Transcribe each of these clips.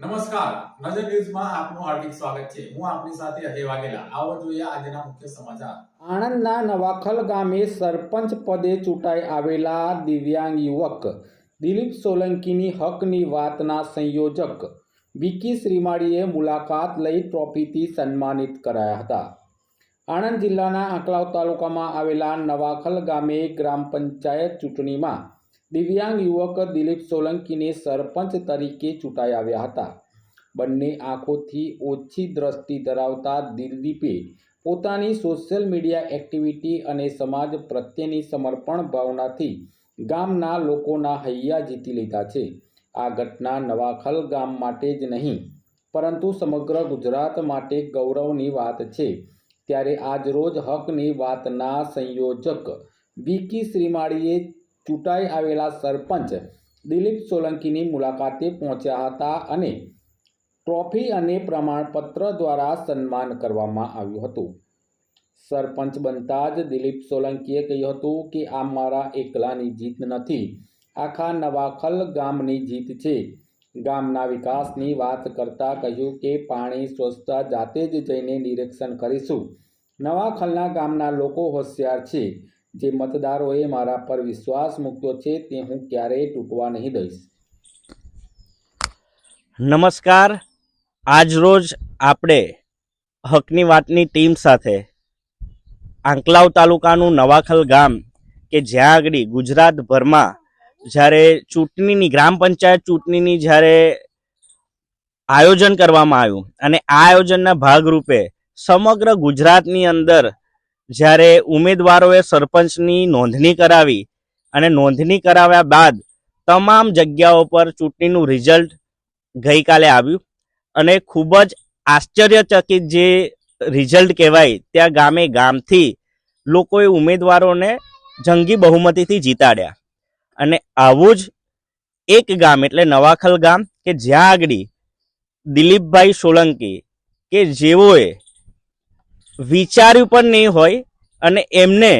નમસ્કાર. નજર ન્યૂઝમાં આપનું હાર્દિક સ્વાગત છે. હું આપની સાથે અજય વાઘેલા. આવો જોઈએ આજના મુખ્ય સમાચાર. આણંદના નવાખલ ગામે સરપંચ પદે ચૂંટાઈ આવેલા દિવ્યાંગ યુવક દિલીપ સોલંકીની હકની વાતના સંયોજક વિકી શ્રીમાળીએ મુલાકાત લઈ ટ્રોફીથી સન્માનિત કરાયા હતા. આણંદ જિલ્લાના આંકલાવ તાલુકામાં આવેલા નવાખલ ગામે ગ્રામ પંચાયત ચૂંટણીમાં દિવ્યાંગ યુવક દિલીપ સોલંકીને સરપંચ તરીકે ચૂંટાઈ આવ્યા હતા. બંને આંખોથી ઓછી દ્રષ્ટિ ધરાવતા દિલીપે પોતાની સોશિયલ મીડિયા એક્ટિવિટી અને સમાજ પ્રત્યેની સમર્પણ ભાવનાથી ગામના લોકોના હૈયા જીતી લીધા છે. આ ઘટના નવાખલ ગામ માટે જ નહીં, પરંતુ સમગ્ર ગુજરાત માટે ગૌરવની વાત છે. ત્યારે આજરોજ હકની વાતના સંયોજક વિકી શ્રીમાળીએ ચૂંટાઈ આવેલા સરપંચ દિલીપ સોલંકીની મુલાકાતે પહોંચ્યા હતા અને ટ્રોફી અને પ્રમાણપત્ર દ્વારા સન્માન કરવામાં આવ્યું હતું. સરપંચ બનતા જ દિલીપ સોલંકીએ કહ્યું હતું કે, આ મારા એકલાની જીત નથી. આખા નવાખલ ગામની જીત છે. ગામના વિકાસની વાત કરતા કહ્યું કે, પાણી સ્વચ્છતા જાતે જ જઈને નિરીક્ષણ કરીશું. નવાખલના ગામના લોકો હોશિયાર છે. જે મતદારોએ મારા પર વિશ્વાસ મૂક્યો છે તે હું ક્યારેય તૂટવા નહીં દઈશ. નમસ્કાર. આજરોજ આપણે હકની વાતની ટીમ સાથે આંકલાવ તાલુકાનું નવાખલ ગામ કે જ્યાં આગળ ગુજરાતભરમાં જ્યારે ચૂંટણીની ગ્રામ પંચાયત ચૂંટણીની જ્યારે આયોજન કરવામાં આવ્યું અને આ આયોજનના ભાગરૂપે સમગ્ર ગુજરાતની અંદર જ્યારે ઉમેદવારોએ સરપંચની નોંધણી કરાવી અને નોંધણી કરાવ્યા બાદ તમામ જગ્યાઓ પર ચૂંટણીનું રિઝલ્ટ ગઈકાલે આવ્યું અને ખૂબ જ આશ્ચર્યચકિત જે રિઝલ્ટ કહેવાય ત્યાં ગામે ગામથી લોકોએ ઉમેદવારોને જંગી બહુમતીથી જીતાડ્યા. અને આવું જ એક ગામ એટલે નવાખલ ગામ કે જ્યાં આગળ દિલીપભાઈ સોલંકી કે જેઓએ વિચાર્યું પણ નહીં હોય અને એમને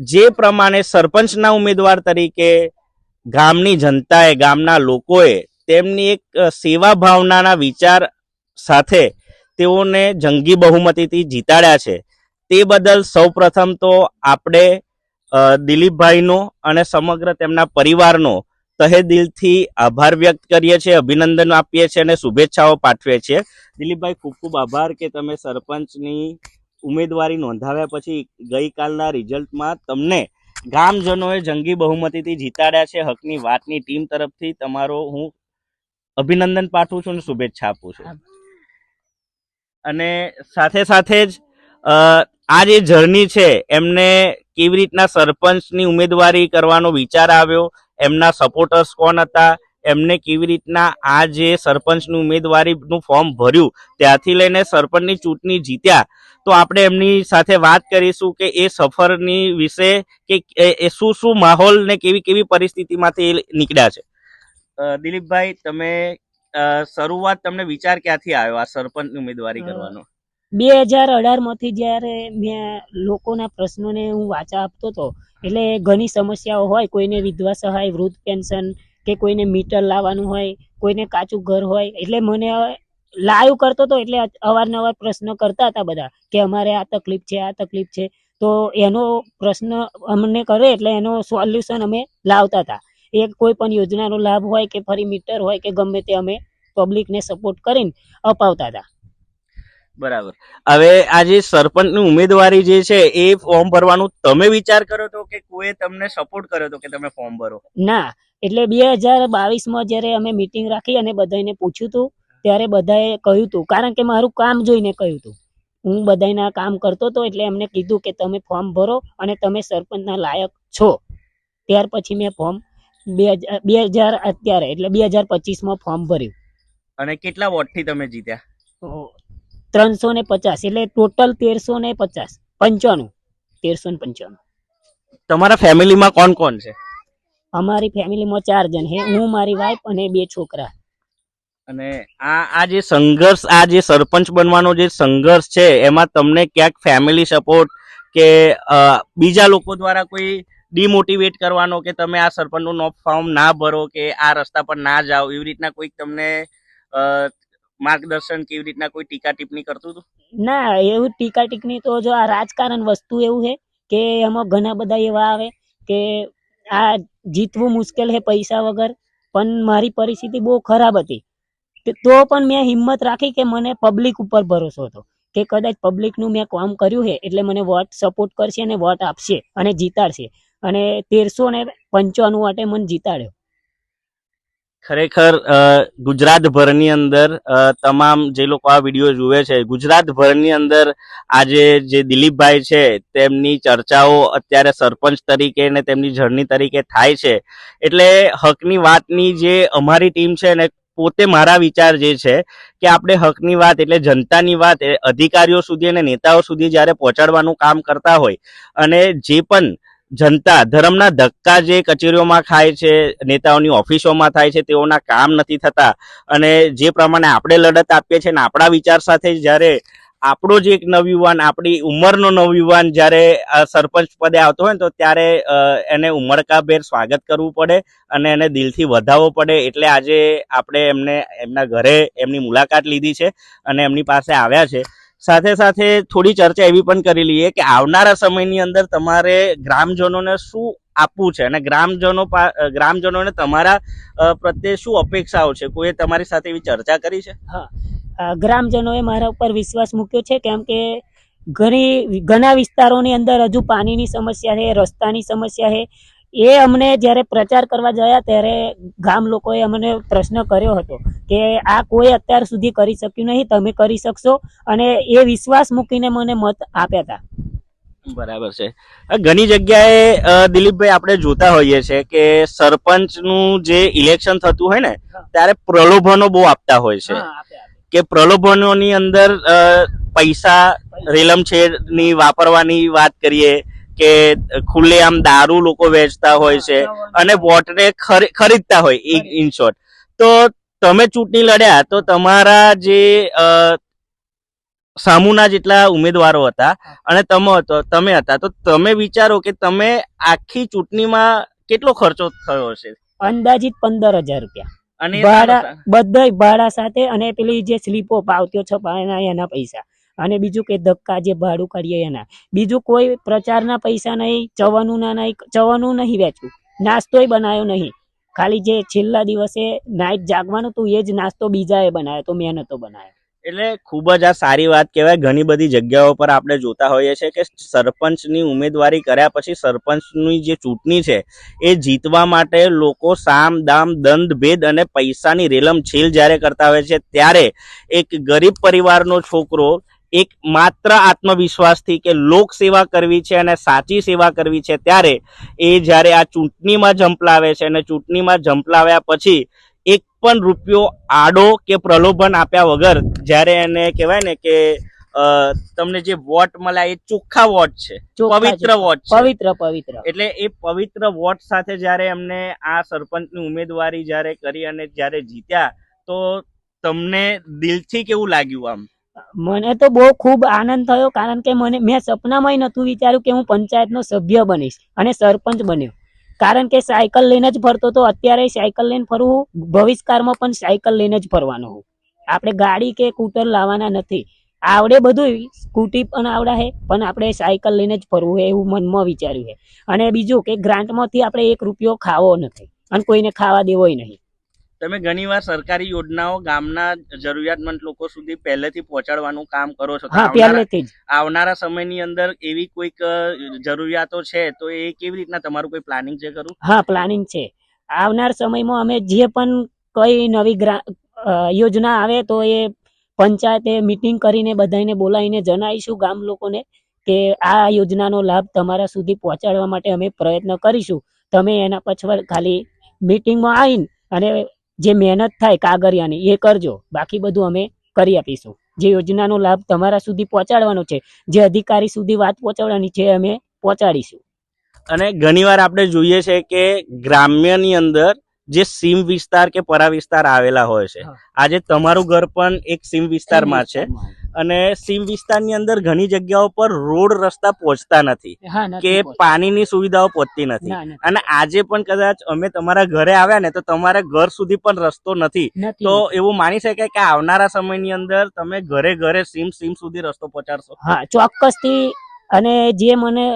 જે પ્રમાણે સરપંચના ઉમેદવાર તરીકે ગામની જનતાએ, ગામના લોકોએ તેમની એક સેવા ભાવનાના વિચાર સાથે તેઓને જંગી બહુમતીથી જીતાડ્યા છે. તે બદલ સૌપ્રથમ તો આપણે દિલીપભાઈનો અને સમગ્ર તેમના પરિવારનો તહે દિલથી આભાર વ્યક્ત કરીએ છીએ, અભિનંદન આપીએ છીએ અને શુભેચ્છાઓ પાઠવીએ છીએ. દિલીપભાઈ, ખૂબ ખૂબ આભાર કે તમે સરપંચની ઉમેદવારી નોંધાવ્યા પછી ગઈકાલના રિઝલ્ટમાં તમને ગામજનોએ જંગી બહુમતીથી જીતાડ્યા છે. હકની વાતની ટીમ તરફથી તમારો હું અભિનંદન પાઠવું છું અને શુભેચ્છા આપું છું. અને સાથે સાથે જ આ જે જર્ની છે, એમને કેવી રીતના સરપંચની ઉમેદવારી કરવાનો વિચાર આવ્યો? એમના સપોર્ટર્સ કોણ હતા? એમને કેવી રીતના આ જે સરપંચની ઉમેદવારીનું ફોર્મ ભર્યું? ત્યાંથી લઈને સરપંચની ચૂંટણી જીત્યા. તો આપણે એમની સાથે વાત કરીશું કે એ સફરની વિશે કે એ- શું શું માહોલ ને કેવી કેવી પરિસ્થિતિમાંથી એ નીકળ્યા છે? દિલીપભાઈ તમે શરૂઆત તમને વિચાર ક્યાંથી આવ્યો આ સરપંચની ઉમેદવારી કરવાનો? બે હજાર અઢારમાંથી જ્યારે મેં લોકોના પ્રશ્નોને હું વાચા આપતો હતો એટલે ઘણી સમસ્યાઓ હોય કોઈને વિધવા સહાય વૃદ્ધ પેન્શન કે કોઈને મીટર લાવવાનું હોય કોઈને કાચું ઘર હોય એટલે મને લાઈવ કરતો હતો એટલે અવારનવાર પ્રશ્ન કરતા હતા બધા કે અમારે આ તકલીફ છે આ તકલીફ છે. તો એનો પ્રશ્ન અમને કરે એટલે એનો સોલ્યુશન અમે લાવતા હતા. એ કોઈ પણ યોજનાનો લાભ હોય કે ફરી મીટર હોય કે ગમે તે અમે પબ્લિકને સપોર્ટ કરીને અપાવતા હતા. બરાબર. હવે આ જે સરપંચની ઉમેદવારી જે છે એ ફોર્મ ભરવાનું તમે વિચાર કર્યો હતો કે કોઈ તમને સપોર્ટ કર્યો હતો કે તમે ફોર્મ ભરો? ના એટલે બે હજાર બાવીસમાં જ્યારે અમે મિટિંગ રાખી અને બધાને પૂછ્યું હતું ત્યારે બધાએ કહ્યું હતું કારણ કે મારું કામ જોઈને કહ્યું હતું હું બધાના કામ કરતો હતો એટલે એમને કીધું કે તમે ફોર્મ ભરો અને તમે સરપંચના લાયક છો. ત્યાર પછી મેં ફોર્મ બે હજાર બે હજાર અત્યારે એટલે બે હજાર પચીસમાં ફોર્મ ભર્યું. અને કેટલા વોટથી તમે જીત્યા? ત્રણસો ને પચાસ એટલે ટોટલ તેરસો ને પચાસ. પંચાણું. તેરસો ને પંચાણું. તમારા ફેમિલીમાં કોણ કોણ છે? અમારી ફેમિલીમાં ચાર જણ હે હું મારી વાઈફ અને બે છોકરા. અને આ આ જે સંઘર્ષ, આ જે સરપંચ બનવાનો જે સંઘર્ષ છે, એમાં તમને ક્યાંક ફેમિલી સપોર્ટ કે બીજા લોકો દ્વારા કોઈ ડિમોટિવેટ કરવાનો કે તમે આ સરપંચનું નો ફોર્મ ના ભરો કે આ રસ્તા પર ના જાઓ, એવી રીતના કોઈક તમને માર્ગદર્શન કેવી રીતના કોઈ ટીકા ટિપ્પણી કરતું હતું? ના, એવું ટીકા ટિપ્પણી તો જો આ રાજકારણ વસ્તુ એવું છે કે એમાં ઘણા બધા એવા આવે કે આ જીતવું મુશ્કેલ છે પૈસા વગર, પણ મારી પરિસ્થિતિ બહુ ખરાબ હતી. તે- પણ મેં હિંમત રાખી કે મને પબ્લિક ઉપર ભરોસો હતો. કે કદાચ પબ્લિકનું મેં કામ કર્યું છે, એટલે મને વોટ સપોર્ટ કરશે અને વોટ આપશે અને જીતાડશે. અને તેરસો ને પંચાણું વાટે મને જીતાડ્યો. ખરેખર ગુજરાતભરની અંદર તમામ જે લોકો આ વીડિયો જુએ છે, ગુજરાતભરની અંદર આજે જે દિલીપભાઈ છે, તેમની ચર્ચાઓ અત્યારે સરપંચ તરીકે ને તેમની જર્ની તરીકે થાય છે. એટલે હકની વાતની જે અમારી ટીમ છે ને પોતે મારા વિચાર જે છે કે આપણે હકની વાત એટલે જનતાની વાત અધિકારીઓ સુધી અને નેતાઓ સુધી જ્યારે પહોંચાડવાનું કામ કરતા હોય અને જે પણ જનતા ધર્મના ધક્કા જે કચેરીઓમાં ખાય છે, નેતાઓની ઓફિસોમાં થાય છે, તેઓના કામ નથી થતા અને જે પ્રમાણે આપણે લડત આપીએ છીએ અને આપણા વિચાર સાથે જ્યારે આપણો જે એક નવયુવાન આપણી ઉંમરનો નવયુવાન જ્યારે સરપંચ પદે આવતો હોય ને તો ત્યારે એને ઉમળકાભેર સ્વાગત કરવું પડે અને એને દિલથી વધાવવો પડે. એટલે આજે આપણે એમને એમના ઘરે એમની મુલાકાત લીધી છે અને એમની પાસે આવ્યા છે. સાથે સાથે થોડી ચર્ચા એવી પણ કરી લઈએ કે આવનારા સમયની અંદર તમારે ગ્રામજનોને શું આપવું છે અને ગ્રામજનો ગ્રામજનોને તમારા પ્રત્યે શું અપેક્ષાઓ છે? કોઈએ તમારી સાથે એવી ચર્ચા કરી છે? અ, ગ્રામજનોએ મારા ઉપર વિશ્વાસ મૂક્યો છે કેમ કે ઘણી ઘણા વિસ્તારોની અંદર હજુ પાણીની સમસ્યા છે રસ્તાની સમસ્યા છે. એ અમને જ્યારે પ્રચાર કરવા ગયા ત્યારે ગામ લોકોએ અમને પ્રશ્ન કર્યો હતો કે આ કોઈ અત્યાર સુધી કરી શક્યું નહીં તમે કરી શકશો? અને એ વિશ્વાસ મૂકીને મને મત આપ્યા હતા. બરાબર છે. ઘણી જગ્યાએ દિલીપભાઈ આપણે જોતા હોઈએ છે કે સરપંચનું જે ઇલેક્શન થતું હોય ને ત્યારે પ્રલોભનો બહુ આપતા હોય છે. કે પ્રલોભનોની અંદર પૈસા રેલમછેડની વાપરવાની વાત કરીએ કે ખુલ્લેઆમ દારૂ લોકો વેચતા હોય છે અને વોટને ખરીદતા હોય ઇન શોર્ટ. તો તમે ચૂંટણી લડ્યા તો તમારા જે સામુના જેટલા ઉમેદવારો હતા અને તમે હતો તમે હતા, તો તમે વિચારો કે તમે આખી ચૂંટણીમાં કેટલો ખર્ચો થયો હશે? અંદાજિત પંદર હજાર રૂપિયા. અને ભાડા બધા ભાડા સાથે અને પેલી જે સ્લીપો પાવતીઓ છપાયેલા એના પૈસા. અને બીજું કે ધક્કા જે ભાડું કરીએ એના. બીજું કોઈ પ્રચારના પૈસા નહીં ચવાનું ના નહીં ચવાનું નહીં વેચવું. નાસ્તોય બનાવ્યો નહીં. ખાલી જે છેલ્લા દિવસે નાઈટ જાગવાનું તું એ જ નાસ્તો બીજાએ બનાવ્યો તો મહેનતો નતો બનાવ્યો. એટલે ખૂબ જ આ સારી વાત કહેવાય. ઘણી બધી જગ્યાઓ પર આપણે જોતા હોઈએ છીએ કે સરપંચની ઉમેદવારી કર્યા પછી સરપંચની જે ચૂંટણી છે, એ જીતવા માટે લોકો સામ, દામ, દંડ, ભેદ અને પૈસાની રેલમ છેલ જ્યારે કરતા હોય છે, ત્યારે એક ગરીબ પરિવારનો છોકરો એક માત્ર આત્મવિશ્વાસથી કે લોક સેવા કરવી છે અને સાચી સેવા કરવી છે, ત્યારે એ જ્યારે આ ચૂંટણીમાં ઝંપલાવે છે અને ચૂંટણીમાં ઝંપલાવ્યા પછી એક પણ રૂપિયો આડો કે પ્રલોભન આપ્યા વગર જ્યારે એને કહેવાય ને કે તમને જે વોટ મળ્યા એ ચોખ્ખા વોટ છે. પવિત્ર વોટ પવિત્ર પવિત્ર. એટલે એ પવિત્ર વોટ સાથે જ્યારે એમને આ સરપંચની ઉમેદવારી જ્યારે કરી અને જ્યારે જીત્યા તો તમને દિલથી કેવું લાગ્યું આમ? મને તો બહુ ખૂબ આનંદ થયો કારણ કે મને મેં સપનામાંય નહોતું વિચાર્યું કે હું પંચાયતનો સભ્ય બનીશ અને સરપંચ બન્યો. કારણ કે સાયકલ લઈને જ ફરતો તો અત્યારે સાયકલ લઈને ફરવું ભવિષ્યકાળમાં પણ સાયકલ લઈને જ ફરવાનો હું. આપણે ગાડી કે સ્કૂટર લાવવાના નથી. આવડે બધું સ્કૂટી પણ આવડા છે, પણ આપણે સાયકલ લઈને જ ફરવું છે એવું મનમાં વિચાર્યું છે. અને બીજું કે ગ્રાન્ટમાંથી આપણે એક રૂપિયો ખાવો નથી. અને કોઈને ખાવા દેવોય નહીં. તમે ઘણીવાર સરકારી યોજનાઓ ગામના જરૂરિયાતમંદ લોકો સુધી પહેલેથી પહોંચાડવાનું કામ કરો છો. આવનારા- સમયની અંદર એવી કોઈક જરૂરિયાતો છે તો એ કેવી રીતના તમારું કોઈ પ્લાનિંગ છે ખરું? હા પ્લાનિંગ છે. આવનાર સમયમાં અમે જે પણ કઈ નવી યોજના આવે તો એ પંચાયતે મીટિંગ કરીને બધાને બોલાવીને જણાવીશું ગામ લોકોને કે આ યોજનાનો લાભ તમારા સુધી પહોંચાડવા માટે અમે પ્રયત્ન કરીશું. તમે એના પછવાડ ખાલી મીટિંગમાં આવીને અને જે મહેનત થાય કાગળિયાની એ કરજો. બાકી બધું અમે કરી આપીશું. જે યોજનાનો લાભ તમારા સુધી પહોંચાડવાનો છે જે અધિકારી સુધી વાત પહોંચાડવાની છે અમે પહોંચાડીશું. અને ઘણીવાર આપણે જોઈએ છે કે ગ્રામ્યની અંદર જે સીમ વિસ્તાર કે પરા વિસ્તાર આવેલા હોય છે. આજે તમારું ઘર પણ એક સીમ વિસ્તારમાં છે. અને સીમ વિસ્તારની અંદર ઘણી જગ્યાઓ પર રોડ રસ્તા પહોંચતા નથી કે પાણીની સુવિધાઓ પહોંચતી નથી. અને આજે પણ કદાચ અમે તમારા ઘરે આવ્યા ને તો તમારા ઘર સુધી પણ રસ્તો નથી. તો એવું માની શકાય કે આવનારા સમયની અંદર તમે ઘરે ઘરે સીમ સીમ સુધી રસ્તો પહોંચાડશો? હા ચોક્કસથી. અને જે મને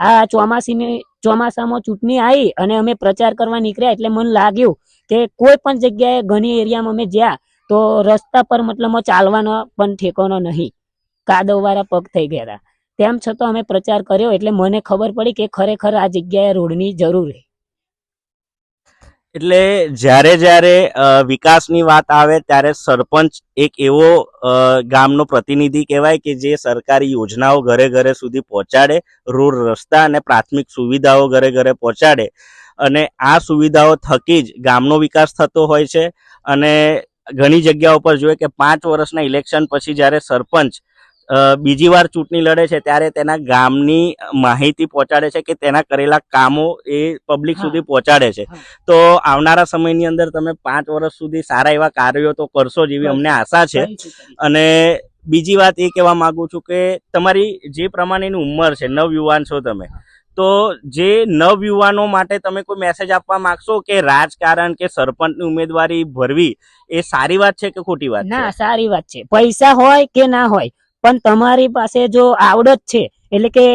આ ચોમાસીની ચોમાસામાં ચૂંટણી આવી અને અમે પ્રચાર કરવા નીકળ્યા એટલે મને લાગ્યું કે કોઈ પણ જગ્યાએ ઘણી એરિયામાં અમે જ્યાં તો રસ્તા પર મતલબ ચાલવાનો પણ ઠેકોનો નહીં. કાદવવાળા પગ થઈ ગયા તેમ છતાં અમે પ્રચાર કર્યો એટલે મને ખબર પડી કે ખરેખર આ જગ્યાએ રોડની જરૂર છે. એટલે જ્યારે જ્યારે વિકાસની વાત આવે ત્યારે સરપંચ એક એવો ગામનો પ્રતિનિધિ કહેવાય કે જે સરકારી યોજનાઓ ઘરે ઘરે સુધી પહોંચાડે, રોડ રસ્તા અને પ્રાથમિક સુવિધાઓ ઘરે ઘરે પહોંચાડે અને આ સુવિધાઓ થકી જ ગામનો વિકાસ થતો હોય છે અને ઘણી જગ્યાઓ પર જોઈએ કે પાંચ વર્ષના ઇલેક્શન પછી જ્યારે સરપંચ બીજી વાર ચૂંટણી લડે છે ત્યારે તેના ગામની માહિતી પહોંચાડે છે કે તેના કરેલા કામો એ પબ્લિક સુધી પહોંચાડે છે. તો આવનારા સમયની અંદર તમે પાંચ વર્ષ સુધી સારા એવા કાર્યો તો કરશો જેવી અમને આશા છે. અને બીજી વાત એ કહેવા માગું છું કે તમારી જે પ્રમાણેની ઉંમર છે નવ યુવાન છો તમે તો જે નવયુવાનો માટે તમે કોઈ મેસેજ આપવા માંગશો કે રાજકારણ કે સરપંચની ઉમેદવારી ભરવી, એ સારી વાત છે કે ખોટી વાત ના, સારી વાત છે. પૈસા હોય કે ના હોય, પણ તમારી પાસે જો આવડત છે, એટલે કે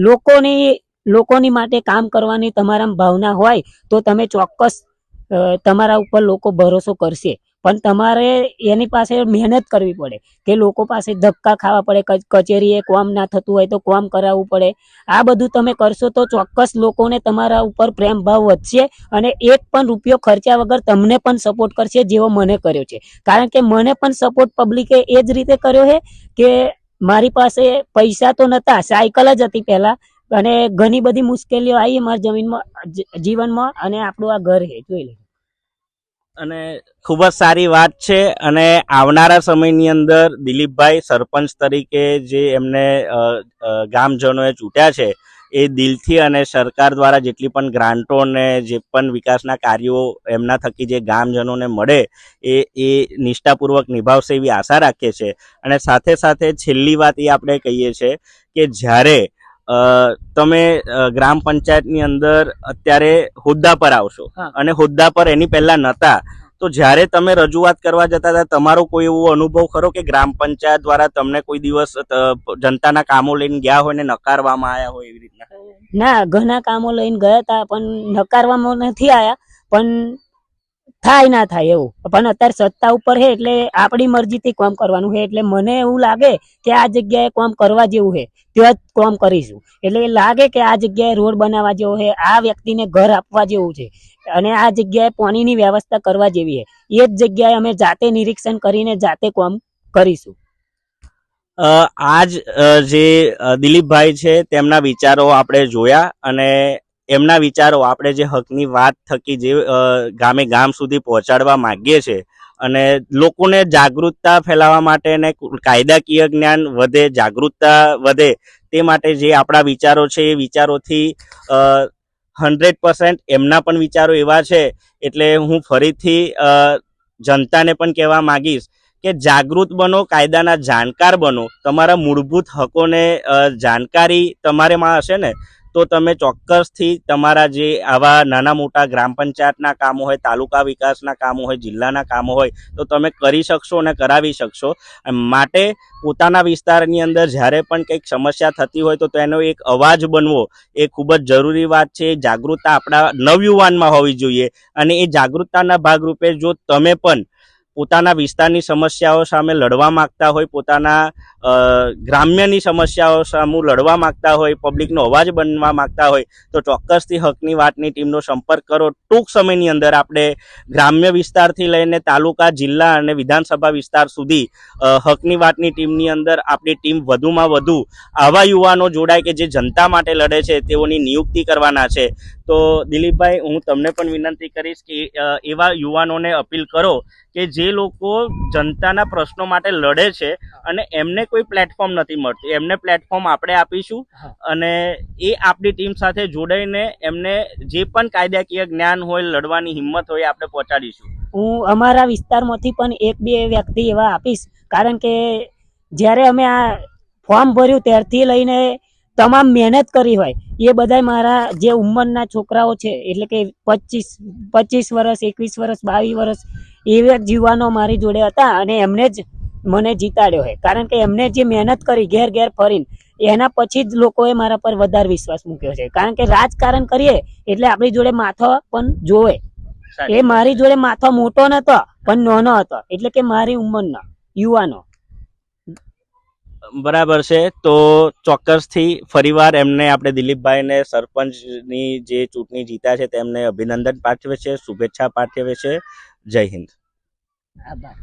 લોકોની લોકોની માટે કામ કરવાની તમારા ભાવના હોય, તો તમે ચોક્કસ તમારા ઉપર લોકો ભરોસો કરશે. પણ તમારે એની પાસે મહેનત કરવી પડે કે લોકો પાસે ધક્કા ખાવા પડે કચેરીએ કોમ ના થતું હોય તો કોમ કરાવવું પડે. આ બધું તમે કરશો તો ચોક્કસ લોકોને તમારા ઉપર પ્રેમ ભાવ વધશે અને એક પણ રૂપિયો ખર્ચ્યા વગર તમને પણ સપોર્ટ કરશે જેવો મને કર્યો છે. કારણ કે મને પણ સપોર્ટ પબ્લિકે એ જ રીતે કર્યો છે કે મારી પાસે પૈસા તો નહોતા સાયકલ જ હતી પહેલાં અને ઘણી બધી મુશ્કેલીઓ આવી મારા જમીનમાં જીવનમાં અને આપણું આ ઘર છે, જોઈ લે અને ખૂબ જ સારી વાત છે અને આવનારા સમયની અંદર દિલીપભાઈ સરપંચ તરીકે જે એમને ગામજનોએ ચૂંટ્યા છે, એ દિલથી અને સરકાર દ્વારા જેટલી પણ ગ્રાન્ટો અને જે પણ વિકાસના કાર્યો એમના થકી જે ગામજનોને મળે, એ એ નિષ્ઠાપૂર્વક નિભાવશે એવી આશા રાખીએ છીએ. અને સાથે સાથે છેલ્લી વાત એ આપણે કહીએ છીએ કે જ્યારે તમે ગ્રામ પંચાયતની અંદર અત્યારે હોદ્દા પર આવશો. અને હોદ્દા પર એની પહેલા નતા. તો જ્યારે તમે રજૂઆત કરવા જતા હતા તમારો કોઈ એવો અનુભવ ખરો કે ગ્રામ પંચાયત દ્વારા તમને કોઈ દિવસ જનતાના કામો લઈને ગયા હોય ને નકારવામાં આવ્યા હોય એવી રીતના? ના ઘણા કામો લઈને ગયા હતા પણ નકારવામાં નથી આવ્યા પણ થાય, ના થાય એવું. પણ અત્યારે સત્તા ઉપર છે એટલે આપણી મરજીથી કામ કરવાનું છે એટલે મને એવું લાગે કે આ જગ્યાએ કામ કરવા જેવું છે ત્યાં જ કામ કરીશું. એટલે લાગે કે આ જગ્યાએ રોડ બનાવવા જેવો છે આ વ્યક્તિને ઘર આપવા જેવું છે. અને આ જગ્યાએ પાણીની વ્યવસ્થા કરવા જેવી છે એ જ જગ્યાએ અમે જાતે નિરીક્ષણ કરીને જાતે કામ કરીશું. આજ જે દિલીપભાઈ છે, તેમના વિચારો આપણે જોયા અને એમના વિચારો આપણે જે હકની વાત થકી જે ગામે ગામ સુધી પહોંચાડવા માગીએ છીએ અને લોકોને જાગૃતતા ફેલાવવા માટે અને કાયદાકીય જ્ઞાન વધે, જાગૃતતા વધે તે માટે જે આપણા વિચારો છે એ વિચારોથી હંડ્રેડ પર્સન્ટ એમના પણ વિચારો એવા છે. એટલે હું ફરીથી જનતાને પણ કહેવા માગીશ કે જાગૃત બનો, કાયદાના જાણકાર બનો. તમારા મૂળભૂત હકોને જાણકારી તમારેમાં હશે ને તો તમે ચોક્કસથી તમારા જે આવા નાના મોટા ગ્રામ પંચાયતના કામો હોય, તાલુકા વિકાસના કામો હોય, જિલ્લાના કામો હોય, તો તમે કરી શકશો અને કરાવી શકશો. માટે પોતાના વિસ્તારની અંદર જ્યારે પણ કંઈક સમસ્યા થતી હોય તો તેનો એક અવાજ બનવો એ ખૂબ જ જરૂરી વાત છે. જાગૃતતા આપણા નવયુવાનમાં હોવી જોઈએ અને એ જાગૃતતાના ભાગરૂપે જો તમે પણ પોતાના વિસ્તારની સમસ્યાઓ સામે લડવા માંગતા હોય, પોતાના ગ્રામ્યની સમસ્યાઓ સામે લડવા માંગતા હોય, પબ્લિકનો અવાજ બનવા માંગતા હોય, તો ચોક્કસથી હકની વાતની ટીમનો સંપર્ક કરો. ટૂંક સમયની અંદર આપણે ગ્રામ્ય વિસ્તારથી લઈને તાલુકા, જિલ્લા અને વિધાનસભા વિસ્તાર સુધી હકની વાતની ટીમની અંદર આપણી ટીમ વધુમાં વધુ આવા યુવાનો જોડાય કે જે જનતા માટે લડે છે, તેઓની નિયુક્તિ કરવાના છે. તો દિલીપભાઈ, હું તમને પણ વિનંતી કરીશ કે એવા યુવાનોને અપીલ કરો કે જે લોકો જનતાના પ્રશ્નો માટે લડે છે અને એમને કોઈ પ્લેટફોર્મ નથી મળતું. એમને પ્લેટફોર્મ આપણે આપીશું અને એ આપણી ટીમ સાથે જોડાઈને એમને જે પણ કાયદાકીય જ્ઞાન હોય લડવાની હિંમત હોય આપણે પહોંચાડીશું. હું અમારા વિસ્તારમાંથી પણ એક બે વ્યક્તિ એવા આપીશ. કારણ કે જ્યારે અમે આ ફોર્મ ભર્યું ત્યારથી લઈને તમામ મહેનત કરી હોય. એ બધા મારા જે ઉંમરના છોકરાઓ છે એટલે કે પચીસ પચીસ વર્ષ એકવીસ વર્ષ બાવીસ વર્ષ એવા જ યુવાનો મારી જોડે હતા અને એમને જ મને જીતાડ્યો હોય. કારણ કે એમને જે મહેનત કરી ઘેર ઘેર ફરીને એના પછી જ લોકોએ મારા પર વધારે વિશ્વાસ મૂક્યો છે. કારણ કે રાજકારણ કરીએ એટલે આપણી જોડે માથો પણ જોવે. એ મારી જોડે માથો મોટો નતો પણ નાનો હતો. એટલે કે મારી ઉંમરનો યુવાનો. બરાબર છે. તો ચોક્કસથી ફરીવાર એમને આપણે દિલીપભાઈને સરપંચની જે ચૂંટણી જીત્યા છે તેમને અભિનંદન પાઠવે છે, શુભેચ્છા પાઠવે છે. જય હિન્દ. આભાર.